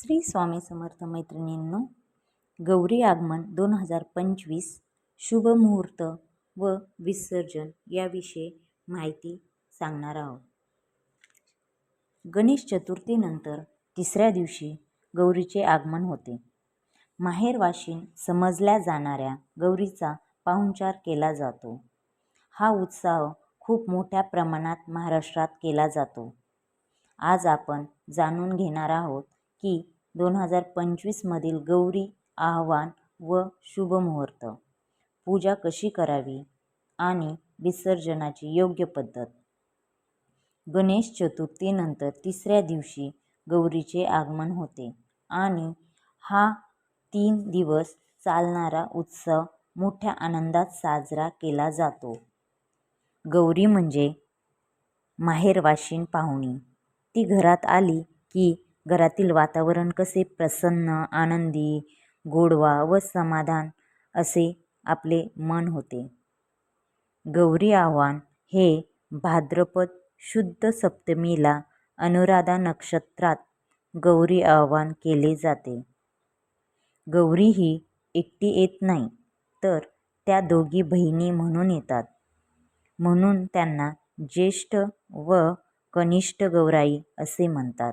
श्री स्वामी समर्थ मैत्रिणींनो गौरी आगमन दोन हजार पंचवीस शुभ मुहूर्त व विसर्जन याविषयी माहिती सांगणार आहोत. गणेश चतुर्थीनंतर तिसऱ्या दिवशी गौरीचे आगमन होते. माहेरवाशीन समजल्या जाणाऱ्या गौरीचा पाहुणचार केला जातो. हा उत्साह खूप मोठ्या प्रमाणात महाराष्ट्रात केला जातो. आज आपण जाणून घेणार आहोत की दोन हजार पंचवीसमधील गौरी आव्हान व शुभमुहूर्त पूजा कशी करावी आणि विसर्जनाची योग्य पद्धत? गणेश चतुर्थीनंतर तिसऱ्या दिवशी गौरीचे आगमन होते आणि हा तीन दिवस चालणारा उत्सव मोठ्या आनंदात साजरा केला जातो. गौरी म्हणजे माहेरवाशीण पाहुणी. ती घरात आली की घरातील वातावरण कसे प्रसन्न आनंदी गोडवा व समाधान असे आपले मन होते. गौरी आव्हान हे भाद्रपद शुद्ध सप्तमीला अनुराधा नक्षत्रात गौरी आव्हान केले जाते. गौरी ही एकटी येत नाही तर त्या दोघी बहिणी म्हणून येतात. म्हणून त्यांना ज्येष्ठ व कनिष्ठ गौराई असे म्हणतात.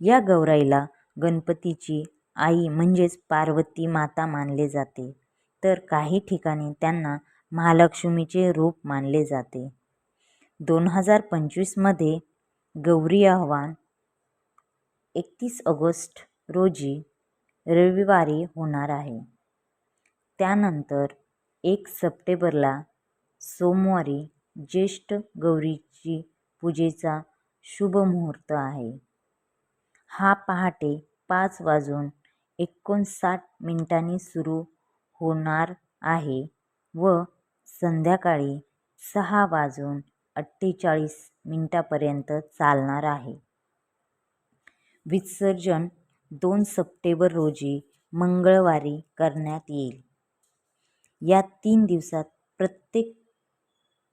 या गौराईला गणपतीची आई म्हणजेच पार्वती माता मानले जाते. तर काही ठिकाणी त्यांना महालक्ष्मीचे रूप मानले जाते. दोन हजार पंचवीसमध्ये गौरी आव्हान एकतीस ऑगस्ट रोजी रविवारी होणार आहे. त्यानंतर एक सप्टेंबरला सोमवारी ज्येष्ठ गौरीची पूजेचा शुभ मुहूर्त आहे. हा पहाटे पाच वाजून एकोणसाठ मिनिटांनी सुरू होणार आहे व संध्याकाळी सहा वाजून अठ्ठेचाळीस मिनिटापर्यंत चालणार आहे. विसर्जन दोन सप्टेंबर रोजी मंगळवारी करण्यात येईल. या तीन दिवसात प्रत्येक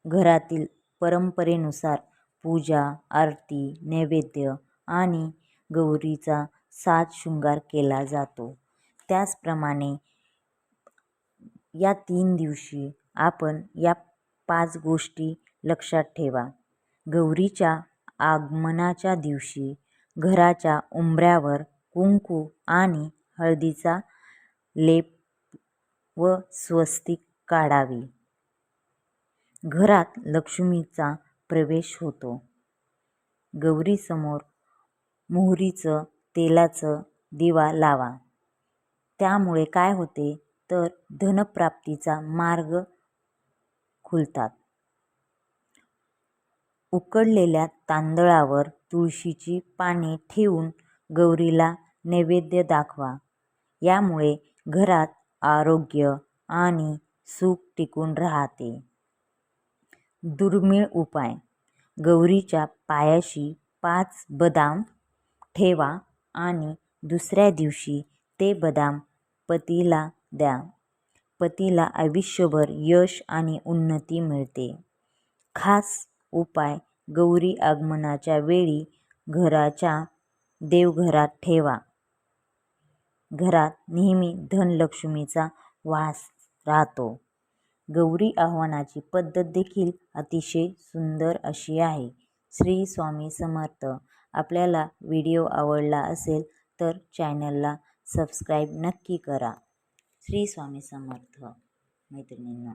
घरातील परंपरेनुसार पूजा आरती नैवेद्य आणि गौरीचा साज शृंगार केला जातो. त्याचप्रमाणे या तीन दिवशी आपण या पाच गोष्टी लक्षात ठेवा. गौरीच्या आगमनाच्या दिवशी घराच्या उंबऱ्यावर कुंकू आणि हळदीचा लेप व स्वस्तिक काढावी. घरात लक्ष्मीचा प्रवेश होतो. गौरीसमोर मोहरीचं तेलाचं दिवा लावा. त्यामुळे काय होते तर धनप्राप्तीचा मार्ग खुलतात. उकडलेल्या तांदळावर तुळशीची पाने ठेवून गौरीला नैवेद्य दाखवा. यामुळे घरात आरोग्य आणि सुख टिकून राहते. दुर्मिळ उपाय. गौरीच्या पायाशी पाच बदाम ठेवा आणि दुसऱ्या दिवशी ते बदाम पतीला द्या. पतीला आयुष्यभर यश आणि उन्नती मिळते. खास उपाय गौरी आगमनाच्या वेळी घराच्या देवघरात ठेवा. घरात नेहमी धनलक्ष्मीचा वास राहतो. गौरी आव्हानाची पद्धत देखील अतिशय सुंदर अशी आहे. श्री स्वामी समर्थ. आपल्याला व्हिडिओ आवडला असेल तर चॅनलला सबस्क्राईब नक्की करा. श्री स्वामी समर्थ मैत्रिणींना.